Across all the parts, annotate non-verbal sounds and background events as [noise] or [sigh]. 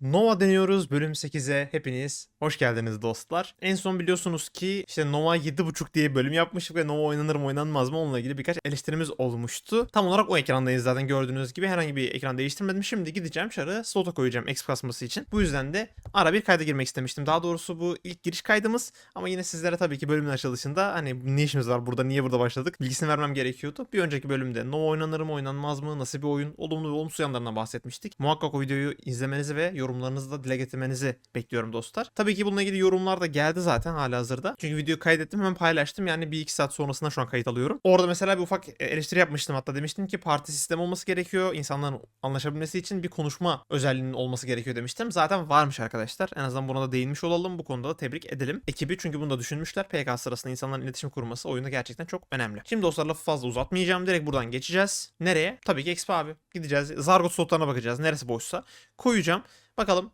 Nova deniyoruz bölüm 8'e hepiniz hoş geldiniz dostlar. En son biliyorsunuz ki işte Nova 7.5 diye bölüm yapmıştık ve Nova oynanır mı oynanmaz mı onunla ilgili birkaç eleştirimiz olmuştu. Tam olarak o ekrandayız zaten gördüğünüz gibi herhangi bir ekran değiştirmedim. Şimdi gideceğim şarı slota koyacağım exp kasması için. Bu yüzden de ara bir kayda girmek istemiştim. Daha doğrusu bu ilk giriş kaydımız ama yine sizlere tabii ki bölümün açılışında hani ne işimiz var burada niye burada başladık bilgisini vermem gerekiyordu. Bir önceki bölümde Nova oynanır mı oynanmaz mı nasıl bir oyun olumlu ve olumsuz yanlarından bahsetmiştik. Muhakkak o videoyu izlemenizi ve yorumlarınızı da dile getirmenizi bekliyorum dostlar. Tabii ki bununla ilgili yorumlar da geldi zaten hala hazırda. Çünkü videoyu kaydettim hemen paylaştım. Yani bir iki saat sonrasında şu an kayıt alıyorum. Orada mesela bir ufak eleştiri yapmıştım hatta demiştim ki parti sistemi olması gerekiyor. İnsanların anlaşabilmesi için bir konuşma özelliğinin olması gerekiyor demiştim. Zaten varmış arkadaşlar. En azından buna da değinmiş olalım. Bu konuda da tebrik edelim. Ekibi çünkü bunu da düşünmüşler. PK sırasında insanların iletişim kurması oyunda gerçekten çok önemli. Şimdi dostlar lafı fazla uzatmayacağım. Direkt buradan geçeceğiz. Nereye? Tabii ki Expo abi. Gideceğiz. Zargot slotlarına bakacağız. Neresi boşsa. Koyacağım. Bakalım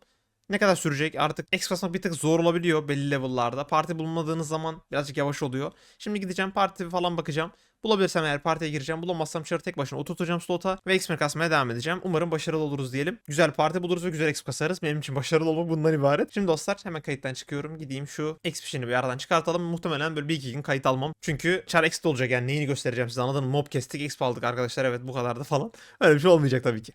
ne kadar sürecek? Artık X bir tık zor olabiliyor belli level'larda. Parti bulmadığınız zaman birazcık yavaş oluyor. Şimdi gideceğim parti falan bakacağım. Bulabilirsem eğer partiye gireceğim. Bulamazsam çarı tek başına oturtacağım slota ve X kasmaya devam edeceğim. Umarım başarılı oluruz diyelim. Güzel parti buluruz ve güzel X kasarız. Benim için başarılı olmak bundan ibaret. Şimdi dostlar hemen kayıttan çıkıyorum. Gideyim şu Xp'ini bir aradan çıkartalım. Muhtemelen böyle bir iki gün kayıt almam. Çünkü çar X olacak yani neyini göstereceğim size anladın mı? Mob kestik X aldık arkadaşlar evet bu kadardı falan. Öyle bir şey olmayacak tabii ki.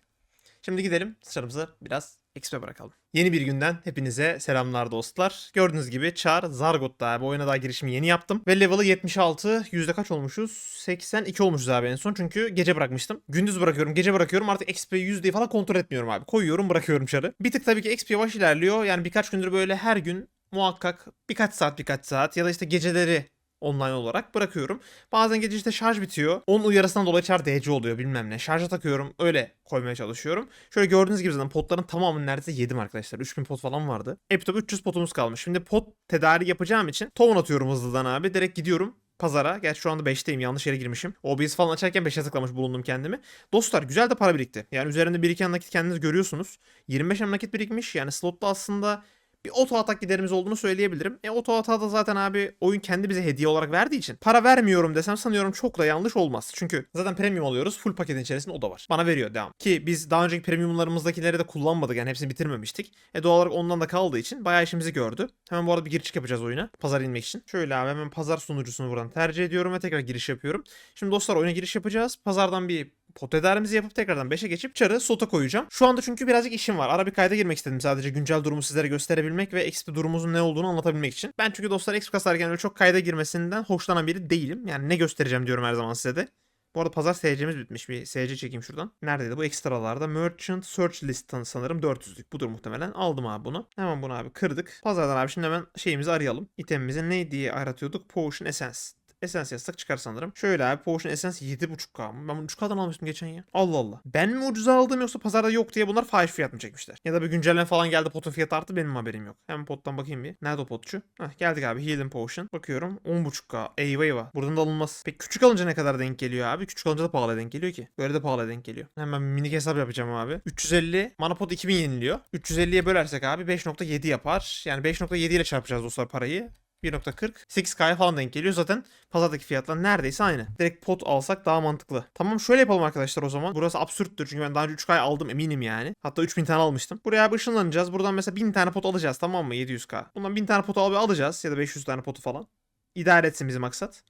Şimdi gidelim çarımızı biraz XP bırakalım. Yeni bir günden hepinize selamlar dostlar. Gördüğünüz gibi Char Zargot'ta bu oyuna daha girişimi yeni yaptım. Ve level'ı 76. Yüzde kaç olmuşuz? 82 olmuşuz abi en son. Çünkü gece bırakmıştım. Gündüz bırakıyorum, gece bırakıyorum. Artık XP yüzdeyi falan kontrol etmiyorum abi. Koyuyorum, bırakıyorum Char'ı. Bir tık tabii ki XP yavaş ilerliyor. Yani birkaç gündür böyle her gün muhakkak birkaç saat birkaç saat ya da işte geceleri online olarak bırakıyorum. Bazen gece işte şarj bitiyor. Onun uyarısından dolayı çar DC oluyor bilmem ne. Şarja takıyorum öyle koymaya çalışıyorum. Şöyle gördüğünüz gibi zaten potların tamamını neredeyse yedim arkadaşlar. 3000 pot falan vardı. Epitop 300 potumuz kalmış. Şimdi pot tedariği yapacağım için tohum atıyorum hızlıdan abi. Direkt gidiyorum pazara. Gerçi şu anda 5'teyim yanlış yere girmişim. OBS falan açarken 5'e tıklamış bulundum kendimi. Dostlar güzel de para birikti. Yani üzerinde biriken nakit kendiniz görüyorsunuz. 25 em nakit birikmiş. Yani slotta aslında bir oto atak giderimiz olduğunu söyleyebilirim. E oto atağı da zaten abi oyun kendi bize hediye olarak verdiği için para vermiyorum desem sanıyorum çok da yanlış olmaz. Çünkü zaten premium alıyoruz. Full paketin içerisinde o da var. Bana veriyor devam. Ki biz daha önceki premiumlarımızdakileri de kullanmadık yani hepsini bitirmemiştik. E doğal olarak ondan da kaldığı için bayağı işimizi gördü. Hemen bu arada bir giriş yapacağız oyuna. Pazar inmek için. Şöyle abi hemen pazar sunucusunu buradan tercih ediyorum ve tekrar giriş yapıyorum. Şimdi dostlar oyuna giriş yapacağız. Pazardan bir pot tedarimizi yapıp tekrardan 5'e geçip çarı sota koyacağım. Şu anda çünkü birazcık işim var. Ara bir kayda girmek istedim sadece güncel durumu sizlere gösterebilmek ve XP durumumuzun ne olduğunu anlatabilmek için. Ben çünkü dostlar XP kasarken öyle çok kayda girmesinden hoşlanan biri değilim. Yani ne göstereceğim diyorum her zaman size de. Bu arada pazar SC'miz bitmiş. Bir SC çekeyim şuradan. Neredeydi bu ekstralarda? Merchant Search List'tan sanırım 400'lük. Budur muhtemelen. Aldım abi bunu. Hemen bunu abi kırdık. Pazardan abi şimdi hemen şeyimizi arayalım. İtemimizi ne diye aratıyorduk? Potion Essence. Essence yazsak çıkar sanırım. Şöyle abi Potion Essence 7.5k mı? Ben bunu 3k'dan almıştım geçen ya. Allah Allah. Ben mi ucuza aldım yoksa pazarda yok diye bunlar fahiş fiyat mı çekmişler? Ya da bir güncelleme falan geldi potun fiyatı arttı benim haberim yok. Hemen pottan bakayım bir. Nerede o potçu? Heh geldik abi Healing Potion. Bakıyorum 10.5k. Eyvah eyvah. Buradan da alınmaz. Peki küçük alınca ne kadar denk geliyor abi? Küçük alınca da pahalı denk geliyor ki. Böyle de pahalı denk geliyor. Hemen minik hesap yapacağım abi. 350 mana pot 2000 yeniliyor. 350'ye bölersek abi 5.7 yapar. Yani 5.7 ile çarpacağız dostlar parayı. 1.40 8K'ya falan denk geliyor. Zaten pazardaki fiyatlar neredeyse aynı. Direkt pot alsak daha mantıklı. Tamam şöyle yapalım arkadaşlar o zaman. Burası absürttür çünkü ben daha önce 3K aldım eminim yani. Hatta 3000 tane almıştım. Buraya bir ışınlanacağız. Buradan mesela 1000 tane pot alacağız tamam mı? 700K. Bundan 1000 tane pot al alacağız ya da 500 tane potu falan. İdare etsin bizim maksat.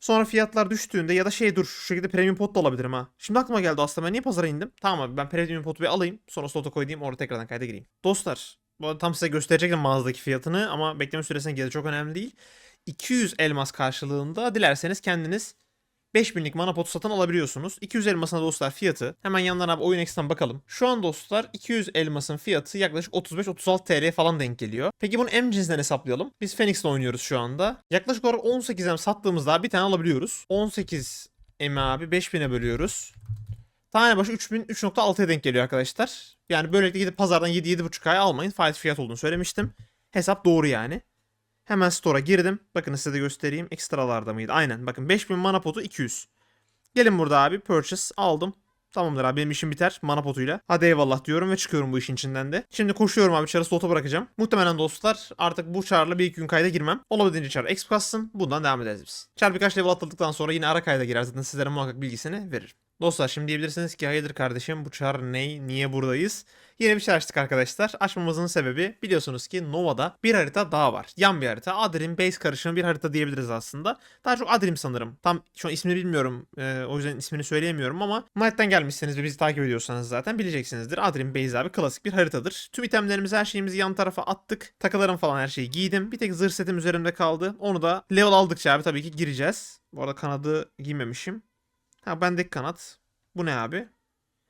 Sonra fiyatlar düştüğünde ya da şey dur şu şekilde premium pot da alabilirim ha. Şimdi aklıma geldi aslında ben niye pazara indim? Tamam abi ben premium potu bir alayım. Sonra slota koyayım orada tekrardan kayda gireyim. Dostlar bu arada tam size gösterecektim mağazadaki fiyatını ama bekleme süresine gelir çok önemli değil. 200 elmas karşılığında dilerseniz kendiniz 5000'lik mana potu satın alabiliyorsunuz. 200 elmasına dostlar fiyatı. Hemen yandan abi oyun ekstradan bakalım. Şu an dostlar 200 elmasın fiyatı yaklaşık 35-36 TL falan denk geliyor. Peki bunu M cinsinden hesaplayalım. Biz Phoenix'le oynuyoruz şu anda. Yaklaşık olarak 18 M sattığımızda bir tane alabiliyoruz. 18 M abi 5000'e bölüyoruz. Tane başı 3000 3.6'ya denk geliyor arkadaşlar. Yani böylelikle gidip pazardan 7-7.5K'ya almayın. Faiz fiyat olduğunu söylemiştim. Hesap doğru yani. Hemen store'a girdim. Bakın size de göstereyim. Ekstralarda mıydı? Aynen. Bakın 5000 mana potu 200. Gelin burada abi. Purchase aldım. Tamamdır abi benim işim biter mana potuyla. Hadi eyvallah diyorum ve çıkıyorum bu işin içinden de. Şimdi koşuyorum abi çarı slota bırakacağım. Muhtemelen dostlar artık bu çarla bir iki gün kayda girmem. Olabildiğince çar exp kassın. Bundan devam ederiz biz. Çar birkaç level atladıktan sonra yine ara kayda girer zaten sizlere muhakkak bilgisini veririm. Dostlar şimdi diyebilirsiniz ki hayırdır kardeşim bu çar ne? Niye buradayız? Yeni bir şey açtık arkadaşlar. Açmamızın sebebi biliyorsunuz ki Nova'da bir harita daha var. Yan bir harita. Adrim Base karışımı bir harita diyebiliriz aslında. Daha çok Adrim sanırım. Tam şu an ismini bilmiyorum. Ee, o yüzden ismini söyleyemiyorum ama Knight'ten gelmişseniz ve bizi takip ediyorsanız zaten bileceksinizdir. Adrim Base abi klasik bir haritadır. Tüm itemlerimizi her şeyimizi yan tarafa attık. Takılarım falan her şeyi giydim. Bir tek zırh setim üzerimde kaldı. Onu da level aldıkça abi tabii ki gireceğiz. Bu arada kanadı giymemişim. Ha bendeki kanat. Bu ne abi?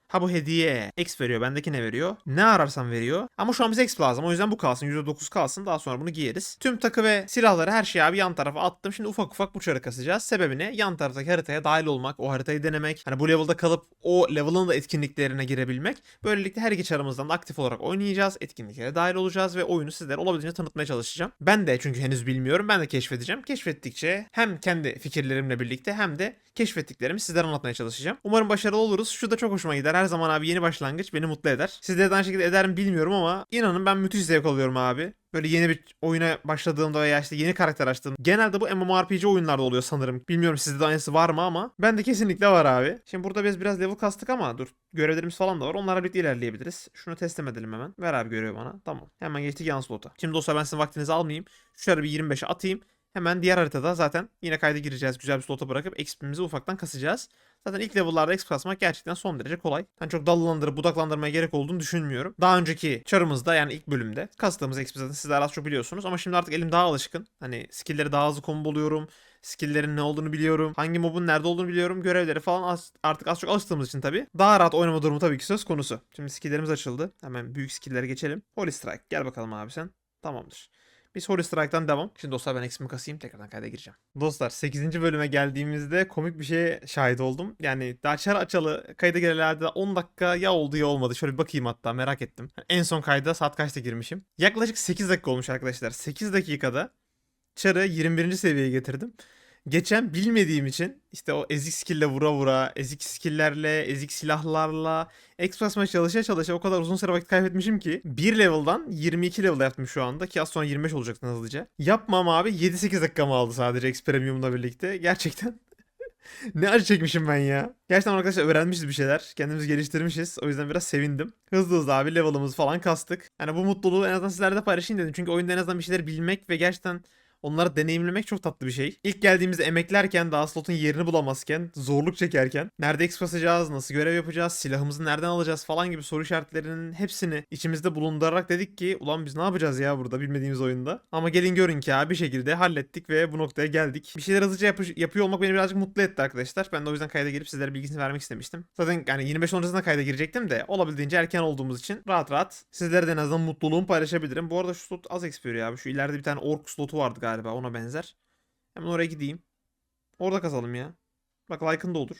Ha bu hediye. X veriyor. Bendeki ne veriyor? Ne ararsan veriyor. Ama şu an bize X lazım. O yüzden bu kalsın. %9 kalsın. Daha sonra bunu giyeriz. Tüm takı ve silahları her şeyi abi yan tarafa attım. Şimdi ufak ufak bu çarı kasacağız. Sebebi ne? Yan taraftaki haritaya dahil olmak. O haritayı denemek. Hani bu level'da kalıp o level'ın da etkinliklerine girebilmek. Böylelikle her iki çarımızdan da aktif olarak oynayacağız. Etkinliklere dahil olacağız ve oyunu sizlere olabildiğince tanıtmaya çalışacağım. Ben de çünkü henüz bilmiyorum. Ben de keşfedeceğim. Keşfettikçe hem kendi fikirlerimle birlikte hem de keşfettiklerimi sizlere anlatmaya çalışacağım. Umarım başarılı oluruz. Şu da çok hoşuma gider. Her zaman abi yeni başlangıç beni mutlu eder. Sizlere de aynı şekilde eder mi bilmiyorum ama inanın ben müthiş zevk alıyorum abi. Böyle yeni bir oyuna başladığımda veya işte yeni karakter açtığım. Genelde bu MMORPG oyunlarda oluyor sanırım. Bilmiyorum sizde de aynısı var mı ama ben de kesinlikle var abi. Şimdi burada biz biraz level kastık ama dur. Görevlerimiz falan da var. Onlarla birlikte ilerleyebiliriz. Şunu teslim edelim hemen. Ver abi görevi bana. Tamam. Hemen geçtik yan slota. Şimdi dostlar ben sizin vaktinizi almayayım. Şöyle bir 25'e atayım. Hemen diğer haritada zaten yine kayda gireceğiz. Güzel bir slota bırakıp XP'mizi ufaktan kasacağız. Zaten ilk level'larda XP kasmak gerçekten son derece kolay. Ben çok dallandırıp budaklandırmaya gerek olduğunu düşünmüyorum. Daha önceki çarımızda yani ilk bölümde kastığımız XP zaten sizler az çok biliyorsunuz. Ama şimdi artık elim daha alışkın. Hani skill'leri daha hızlı komboluyorum. Skill'lerin ne olduğunu biliyorum. Hangi mobun nerede olduğunu biliyorum. Görevleri falan az, artık az çok alıştığımız için tabii. Daha rahat oynama durumu tabii ki söz konusu. Şimdi skill'lerimiz açıldı. Hemen büyük skill'lere geçelim. Holy Strike. Gel bakalım abi sen. Tamamdır. Biz Holy Strike'dan devam. Şimdi dostlar ben eksimi kasayım tekrardan kayda gireceğim. Dostlar 8. bölüme geldiğimizde komik bir şeye şahit oldum. Yani daha açalı kayda girelerde 10 dakika ya oldu ya olmadı. Şöyle bir bakayım hatta merak ettim. En son kayda saat kaçta girmişim? Yaklaşık 8 dakika olmuş arkadaşlar. 8 dakikada çarı 21. seviyeye getirdim. Geçen bilmediğim için işte o ezik skill'le vura vura, ezik skill'lerle, ezik silahlarla, X basmaya çalışa çalışa o kadar uzun süre vakit kaybetmişim ki 1 level'dan 22 level yaptım şu anda ki az sonra 25 olacaktı hızlıca. Yapmam abi 7-8 dakikamı aldı sadece X Premium'la birlikte. Gerçekten [laughs] ne acı çekmişim ben ya. Gerçekten arkadaşlar öğrenmişiz bir şeyler. Kendimizi geliştirmişiz. O yüzden biraz sevindim. Hızlı hızlı abi level'ımızı falan kastık. Yani bu mutluluğu en azından sizlerle paylaşayım dedim. Çünkü oyunda en azından bir şeyler bilmek ve gerçekten Onları deneyimlemek çok tatlı bir şey. İlk geldiğimizde emeklerken daha slotun yerini bulamazken, zorluk çekerken, nerede X basacağız, nasıl görev yapacağız, silahımızı nereden alacağız falan gibi soru işaretlerinin hepsini içimizde bulundurarak dedik ki ulan biz ne yapacağız ya burada bilmediğimiz oyunda. Ama gelin görün ki abi bir şekilde hallettik ve bu noktaya geldik. Bir şeyler hızlıca yapı- yapıyor olmak beni birazcık mutlu etti arkadaşlar. Ben de o yüzden kayda girip sizlere bilgisini vermek istemiştim. Zaten yani 25 öncesinde kayda girecektim de olabildiğince erken olduğumuz için rahat rahat sizlere de en azından mutluluğumu paylaşabilirim. Bu arada şu slot az XP veriyor abi. Şu ileride bir tane ork slotu vardı galiba ona benzer. Hemen oraya gideyim. Orada kazalım ya. Bak Lycan da olur.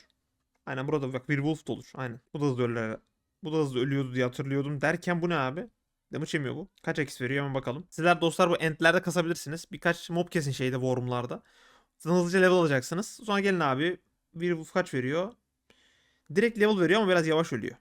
Aynen burada bak Werewolf da olur. Aynen. Bu da hızlı ölüyor. Bu da hızlı ölüyordu diye hatırlıyordum. Derken bu ne abi? Damage yemiyor bu. Kaç X veriyor hemen bakalım. Sizler dostlar bu entlerde kasabilirsiniz. Birkaç mob kesin şeyde wormlarda. Zaten hızlıca level alacaksınız. Sonra gelin abi. Werewolf kaç veriyor? Direkt level veriyor ama biraz yavaş ölüyor.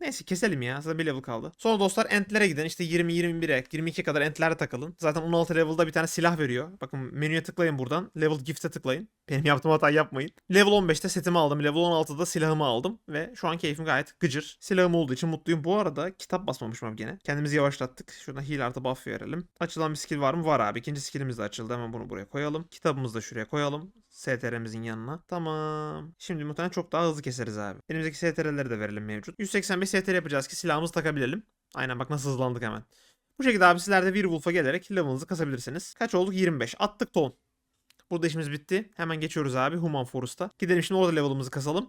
Neyse keselim ya. Zaten bir level kaldı. Sonra dostlar entlere gidin. İşte 20, 21'e, 22'ye kadar entlere takılın. Zaten 16 level'da bir tane silah veriyor. Bakın menüye tıklayın buradan. Level gift'e tıklayın. [laughs] Benim yaptığım hatayı yapmayın. Level 15'te setimi aldım. Level 16'da silahımı aldım. Ve şu an keyfim gayet gıcır. Silahım olduğu için mutluyum. Bu arada kitap basmamışım abi gene. Kendimizi yavaşlattık. Şuradan heal artı buff verelim. Açılan bir skill var mı? Var abi. İkinci skillimiz de açıldı. Hemen bunu buraya koyalım. Kitabımızı da şuraya koyalım. STR'mizin yanına. Tamam. Şimdi muhtemelen çok daha hızlı keseriz abi. Elimizdeki STR'leri de verelim mevcut. 185 STR yapacağız ki silahımızı takabilelim. Aynen bak nasıl hızlandık hemen. Bu şekilde abi sizler de Werewolf'a gelerek level'ınızı kasabilirsiniz. Kaç olduk? 25. Attık ton. Burada işimiz bitti. Hemen geçiyoruz abi Human Forest'a. Gidelim şimdi orada level'ımızı kasalım.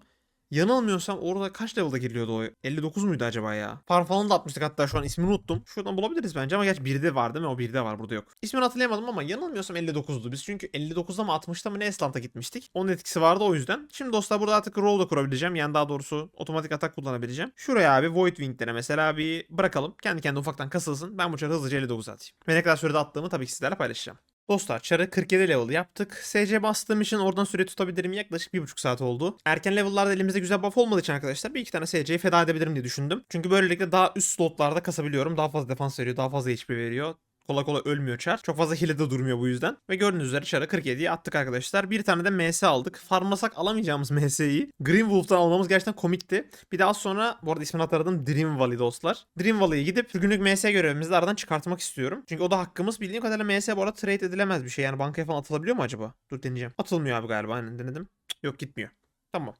Yanılmıyorsam orada kaç level'da giriliyordu o? 59 muydu acaba ya? Farm falan da atmıştık hatta şu an ismini unuttum. Şuradan bulabiliriz bence ama gerçi 1'de var değil mi? O 1'de var burada yok. İsmini hatırlayamadım ama yanılmıyorsam 59'du. Biz çünkü 59'da mı 60'da mı ne Esland'a gitmiştik. Onun etkisi vardı o yüzden. Şimdi dostlar burada artık roll da kurabileceğim. Yani daha doğrusu otomatik atak kullanabileceğim. Şuraya abi Void Wing'lere mesela bir bırakalım. Kendi kendine ufaktan kasılsın. Ben bu çarı hızlıca 59 atayım. Ve ne kadar sürede attığımı tabii ki sizlerle paylaşacağım. Dostlar çarı 47 level yaptık. SC bastığım için oradan süre tutabilirim. Yaklaşık 1,5 saat oldu. Erken level'larda elimizde güzel buff olmadığı için arkadaşlar bir iki tane SC'yi feda edebilirim diye düşündüm. Çünkü böylelikle daha üst slotlarda kasabiliyorum. Daha fazla defans veriyor, daha fazla HP veriyor. Kolay kolay ölmüyor çar. Çok fazla hile de durmuyor bu yüzden. Ve gördüğünüz üzere çarı 47'ye attık arkadaşlar. Bir tane de MS aldık. Farmlasak alamayacağımız [laughs] MS'yi Green Wolf'tan almamız gerçekten komikti. Bir daha sonra bu arada ismini hatırladım Dream Valley dostlar. Dream Valley'e gidip günlük MS görevimizi aradan çıkartmak istiyorum. Çünkü o da hakkımız. Bildiğim kadarıyla MS bu arada trade edilemez bir şey. Yani bankaya falan atılabiliyor mu acaba? Dur deneyeceğim. Atılmıyor abi galiba. Aynen denedim. Yok gitmiyor. Tamam.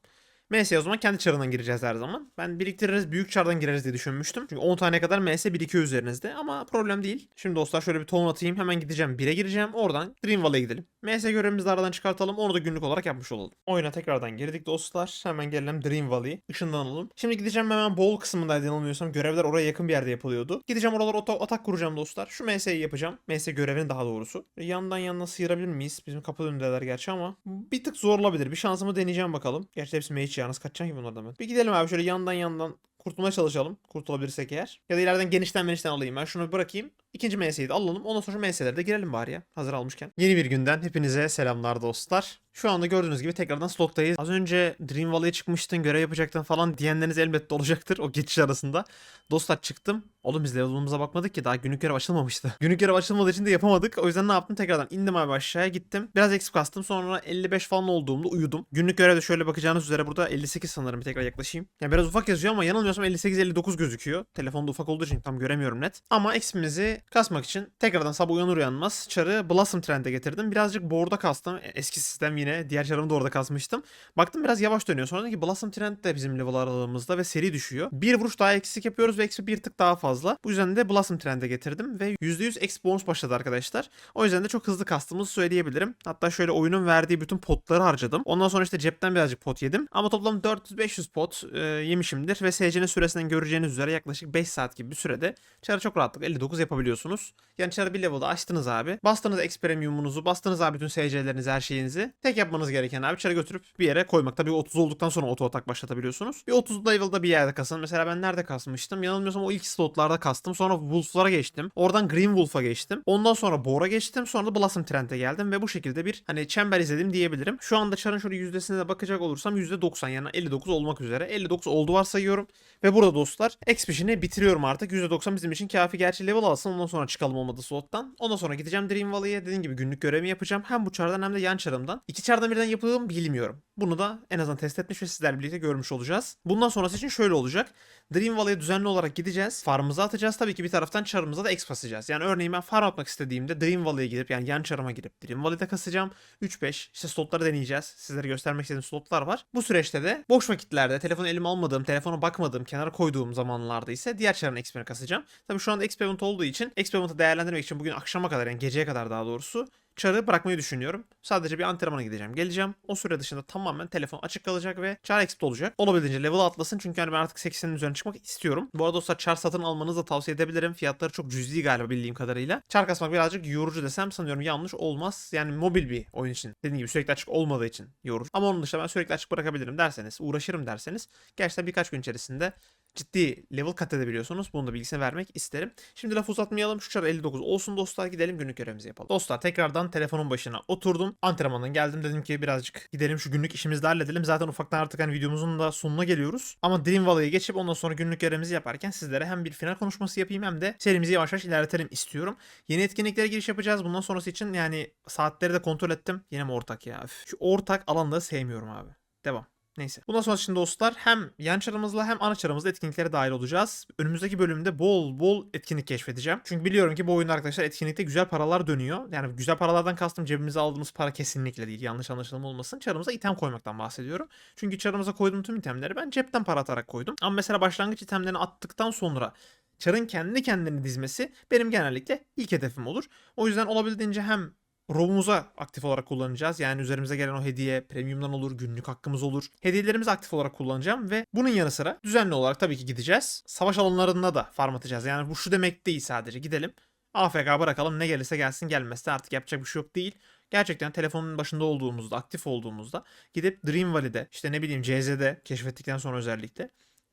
MS o zaman kendi çarından gireceğiz her zaman. Ben biriktiririz büyük çardan gireriz diye düşünmüştüm. Çünkü 10 tane kadar MS birikiyor üzerinizde ama problem değil. Şimdi dostlar şöyle bir ton atayım hemen gideceğim 1'e gireceğim. Oradan Dream Valley'e gidelim. MS görevimizi aradan çıkartalım onu da günlük olarak yapmış olalım. Oyuna tekrardan girdik dostlar. Hemen gelelim Dream Valley. Işınlanalım. Şimdi gideceğim hemen Bowl kısmındaydı yanılmıyorsam. Görevler oraya yakın bir yerde yapılıyordu. Gideceğim oralara atak kuracağım dostlar. Şu MS'yi yapacağım. MS görevini daha doğrusu. Yandan yanına sıyırabilir miyiz? Bizim kapı önündeler gerçi ama bir tık zor olabilir. Bir şansımı deneyeceğim bakalım. Gerçi hepsi mage ya. Nasıl kaçacağım ki bunlardan ben? Bir gidelim abi şöyle yandan yandan kurtulmaya çalışalım. Kurtulabilirsek eğer. Ya da ileriden genişten genişten alayım ben. Şunu bırakayım. İkinci MS'yi de alalım. Ondan sonra MS'lere de girelim bari ya. Hazır almışken. Yeni bir günden hepinize selamlar dostlar. Şu anda gördüğünüz gibi tekrardan slottayız. Az önce Dream Valley'e çıkmıştın, görev yapacaktın falan diyenleriniz elbette olacaktır o geçiş arasında. Dostlar çıktım. Oğlum biz level'ımıza bakmadık ki daha günlük görev açılmamıştı. [laughs] günlük görev açılmadığı için de yapamadık. O yüzden ne yaptım? Tekrardan indim abi aşağıya gittim. Biraz eksik kastım. Sonra 55 falan olduğumda uyudum. Günlük görevde şöyle bakacağınız üzere burada 58 sanırım. Bir tekrar yaklaşayım. Yani biraz ufak yazıyor ama yanılmıyorsam 58-59 gözüküyor. Telefonda ufak olduğu için tam göremiyorum net. Ama XP'mizi kasmak için tekrardan sabah uyanır uyanmaz çarı Blossom Trend'e getirdim. Birazcık board'a kastım. E, Eski sistem yine. Diğer çarımı da orada kasmıştım. Baktım biraz yavaş dönüyor. Sonra ki Blossom Trend de bizim level aralığımızda ve seri düşüyor. Bir vuruş daha eksik yapıyoruz ve XP bir tık daha fazla. Bu yüzden de Blossom Trend'e getirdim ve %100 XP bonus başladı arkadaşlar. O yüzden de çok hızlı kastığımızı söyleyebilirim. Hatta şöyle oyunun verdiği bütün potları harcadım. Ondan sonra işte cepten birazcık pot yedim. Ama toplam 400-500 pot e, yemişimdir ve SC'nin süresinden göreceğiniz üzere yaklaşık 5 saat gibi bir sürede çarı çok rahatlıkla 59 yapabiliyorsunuz. Yani çarı bir level'da açtınız abi. Bastınız X premiumunuzu, bastınız abi bütün SC'lerinizi, her şeyinizi. Tek yapmanız gereken abi çarı götürüp bir yere koymak. Tabii 30 olduktan sonra auto atak başlatabiliyorsunuz. Bir 30 level'da bir yerde kasın. Mesela ben nerede kasmıştım? Yanılmıyorsam o ilk slotlarda kastım. Sonra Wolf'lara geçtim. Oradan Green Wolf'a geçtim. Ondan sonra Boar'a geçtim. Sonra da Blossom Trend'e geldim ve bu şekilde bir hani çember izledim diyebilirim. Şu anda çarın şöyle yüzdesine de bakacak olursam %90 yani 59 olmak üzere. 59 oldu varsayıyorum. Ve burada dostlar Expedition'i bitiriyorum artık. %90 bizim için kafi. Gerçi level alsın ondan sonra çıkalım olmadı slottan. Ondan sonra gideceğim Dream Valley'e. Dediğim gibi günlük görevimi yapacağım. Hem bu çardan hem de yan çarımdan. Çardan birden yapıldığını mı bilmiyorum. Bunu da en azından test etmiş ve sizlerle birlikte görmüş olacağız. Bundan sonrası için şöyle olacak. Dream Valley'e düzenli olarak gideceğiz. Farmımızı atacağız. Tabii ki bir taraftan çarımıza da exp basacağız. Yani örneğin ben farm atmak istediğimde Dream Valley'e gidip yani yan çarıma girip Dream Valley'de kasacağım. 3-5 işte slotları deneyeceğiz. Sizlere göstermek istediğim slotlar var. Bu süreçte de boş vakitlerde telefonu elime almadığım, telefona bakmadığım, kenara koyduğum zamanlarda ise diğer çarın exp'ini kasacağım. Tabii şu anda experiment olduğu için experiment'ı değerlendirmek için bugün akşama kadar yani geceye kadar daha doğrusu çarı bırakmayı düşünüyorum. Sadece bir antrenmana gideceğim. Geleceğim. O süre dışında tamamen telefon açık kalacak ve çar exp olacak. Olabildiğince level atlasın çünkü hani ben artık 80'in üzerine çıkmak istiyorum. Bu arada dostlar çar satın almanızı da tavsiye edebilirim. Fiyatları çok cüzi galiba bildiğim kadarıyla. Çar kasmak birazcık yorucu desem sanıyorum yanlış olmaz. Yani mobil bir oyun için. Dediğim gibi sürekli açık olmadığı için yorucu. Ama onun dışında ben sürekli açık bırakabilirim derseniz, uğraşırım derseniz gerçekten birkaç gün içerisinde ciddi level kat edebiliyorsunuz. Bunu da bilgisini vermek isterim. Şimdi laf uzatmayalım. Şu çar 59 olsun dostlar. Gidelim günlük görevimizi yapalım. Dostlar tekrardan telefonun başına oturdum. Antrenmandan geldim. Dedim ki birazcık gidelim şu günlük işimizi de halledelim. Zaten ufaktan artık hani videomuzun da sonuna geliyoruz. Ama Dream Valley'e geçip ondan sonra günlük görevimizi yaparken sizlere hem bir final konuşması yapayım hem de serimizi yavaş yavaş ilerletelim istiyorum. Yeni etkinliklere giriş yapacağız. Bundan sonrası için yani saatleri de kontrol ettim. Yine mi ortak ya? Şu ortak alanları sevmiyorum abi. Devam. Neyse. Bundan sonra şimdi dostlar hem yan çarımızla hem ana çarımızla etkinliklere dahil olacağız. Önümüzdeki bölümde bol bol etkinlik keşfedeceğim. Çünkü biliyorum ki bu oyunda arkadaşlar etkinlikte güzel paralar dönüyor. Yani güzel paralardan kastım cebimize aldığımız para kesinlikle değil. Yanlış anlaşılma olmasın. Çarımıza item koymaktan bahsediyorum. Çünkü çarımıza koyduğum tüm itemleri ben cepten para atarak koydum. Ama mesela başlangıç itemlerini attıktan sonra çarın kendi kendini dizmesi benim genellikle ilk hedefim olur. O yüzden olabildiğince hem Rob'umuza aktif olarak kullanacağız. Yani üzerimize gelen o hediye premiumdan olur, günlük hakkımız olur. Hediyelerimizi aktif olarak kullanacağım ve bunun yanı sıra düzenli olarak tabii ki gideceğiz. Savaş alanlarında da farm atacağız. Yani bu şu demek değil sadece gidelim. AFK bırakalım ne gelirse gelsin gelmezse artık yapacak bir şey yok değil. Gerçekten telefonun başında olduğumuzda, aktif olduğumuzda gidip Dream Valley'de işte ne bileyim CZ'de keşfettikten sonra özellikle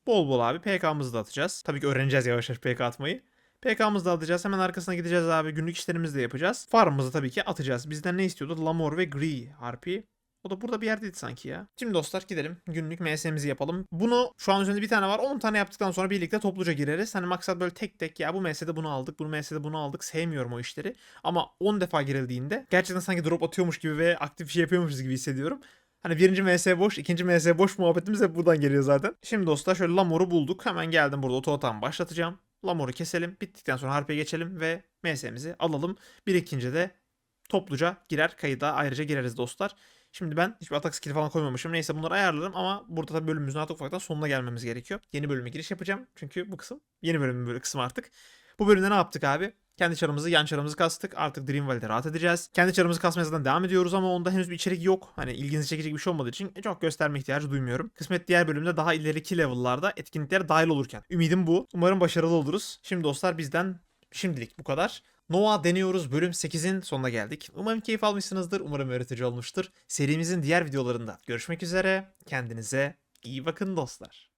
bol bol abi PK'mızı da atacağız. Tabii ki öğreneceğiz yavaş yavaş PK atmayı. PK'mızı da alacağız. Hemen arkasına gideceğiz abi. Günlük işlerimizi de yapacağız. Farmımızı tabii ki atacağız. Bizden ne istiyordu? Lamor ve Gree harpi. O da burada bir yerdeydi sanki ya. Şimdi dostlar gidelim. Günlük MS'mizi yapalım. Bunu şu an üzerinde bir tane var. 10 tane yaptıktan sonra birlikte topluca gireriz. Hani maksat böyle tek tek ya bu MS'de bunu aldık, bu MS'de bunu aldık. Sevmiyorum o işleri. Ama 10 defa girildiğinde gerçekten sanki drop atıyormuş gibi ve aktif bir şey yapıyormuşuz gibi hissediyorum. Hani birinci MS boş, ikinci MS boş muhabbetimiz hep buradan geliyor zaten. Şimdi dostlar şöyle Lamor'u bulduk. Hemen geldim burada otoatan başlatacağım. Lamor'u keselim. Bittikten sonra harpeye geçelim ve MS'mizi alalım. Bir ikinci de topluca girer kayıda ayrıca gireriz dostlar. Şimdi ben hiçbir atak skill falan koymamışım. Neyse bunları ayarlarım ama burada tabii bölümümüzün artık ufaktan sonuna gelmemiz gerekiyor. Yeni bölüme giriş yapacağım. Çünkü bu kısım yeni bölümün böyle kısmı artık. Bu bölümde ne yaptık abi? Kendi çarımızı, yan çarımızı kastık. Artık Dream Valley'de rahat edeceğiz. Kendi çarımızı kasmaya zaten devam ediyoruz ama onda henüz bir içerik yok. Hani ilginizi çekecek bir şey olmadığı için çok gösterme ihtiyacı duymuyorum. Kısmet diğer bölümde daha ileriki level'larda etkinlikler dahil olurken. Ümidim bu. Umarım başarılı oluruz. Şimdi dostlar bizden şimdilik bu kadar. Nova deniyoruz bölüm 8'in sonuna geldik. Umarım keyif almışsınızdır. Umarım öğretici olmuştur. Serimizin diğer videolarında görüşmek üzere. Kendinize iyi bakın dostlar.